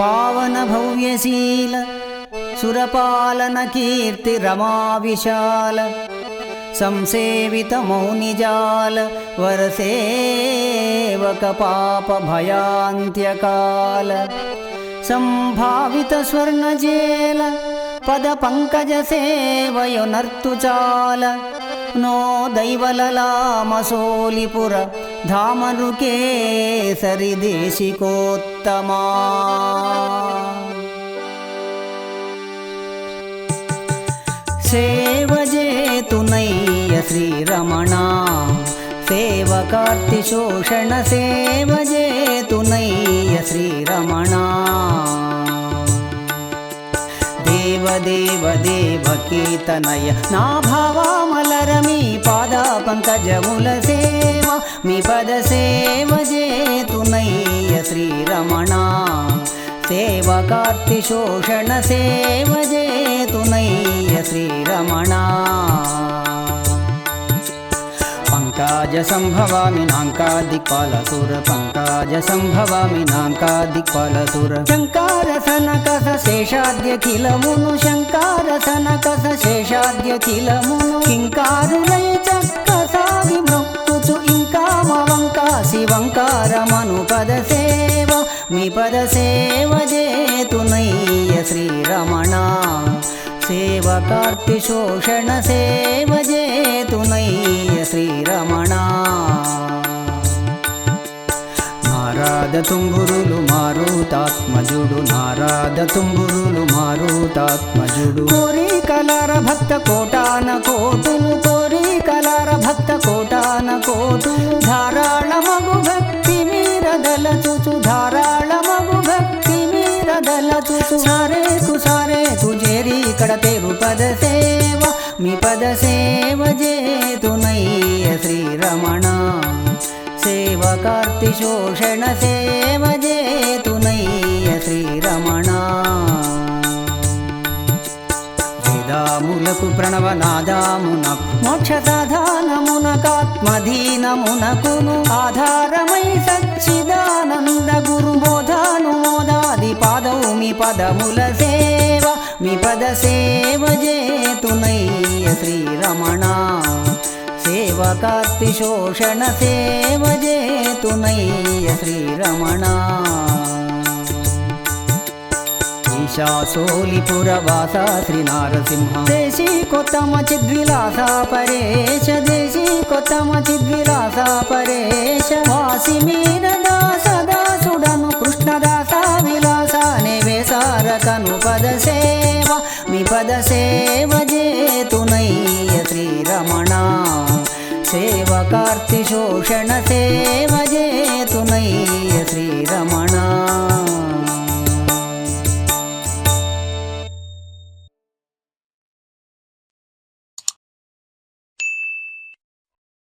पावनभव्यशील सुरपालनकीर्तिरमाविशाल संसेवितमौनिजाल वरसेवकपापभयान्त्यकाल संभावितस्वर्णजेल पदपङ्कजसेवयनर्तुचाल no దైవలలామసోలిపుర ధామరుకే సరిదేశికోత్తమా సేవజేతునయ్య Sriramana సేవకార్తి శోషణ సేవజేతునయ్య శ్రీరమణ. దేవ దేవ కీర్తనయ. నా భావామలర మీ పాద పంకజముల సేవ. మీ పద సేవ చేతునయ్య శ్రీరమణ. సేవకార్తి శోషణ సేవ చేతునయ్య శ్రీరమణ. जसंभवामिनाङ्का दिक्पालसुर पङ्काजसंभवामि नाका दिक्पालसुर शङ्कारसनकस शेषाद्य किल मुनु शङ्कारसनकस शेषाद्य किल मुनु इङ्कारुरै चकसादिभक्तु इङ्कामवङ्का शिवङ्कारमनुपदसेव विपदसेव जेतु पदसेवजेतुनै श्रीरमणा। सेवकार्तिशोषणसेव जेतु सेवकार्तिशोषणसेवजेतुनयी శ్రీరమణ. నారాద తుంగురులు మారుతాత్మజుడు నారాద తుంగురులు మారుతాత్మజుడు. కోరి కలార భక్త కోటాన కోటులు కోరి కలార భక్త కోటాన కోటు. ధారాళ మగు భక్తి మీరదల ధారాళ మగు భక్తి మీరదల చుచు. సారే కుసారే తుజేరి ఇక్కడ తేరు పద సేవ మీ పద సేవ జేతునయ్య శ్రీరమణ. సేవకార్తి శోషణ సేవ జేతునయ్య శ్రీరమణ. వేదాములకు ప్రణవనాదామున మోక్ష సాధానమునకాత్మధీనమునకును ఆధారమై సచ్చిదానంద గురు బోధానుమోదాది పాదౌ మీ పదముల సేవ మీ పద సేవ జేతునయ్య సేవకార్తి శోషణ సేవ జేతునయ్య శ్రీరమణ. ఈశాసోలిపురవాస శ్రీ నారసింహ దేశీ కొత్తమ చిద్విలాస పరేశ దేశీ కొత్తమ చిద్విలాస పరేశ. వాసి మీర దాస దాసుడను కృష్ణదాస విలాస सेवकार्तिशोषणसेवजेतु नय्य श्रीरमणा।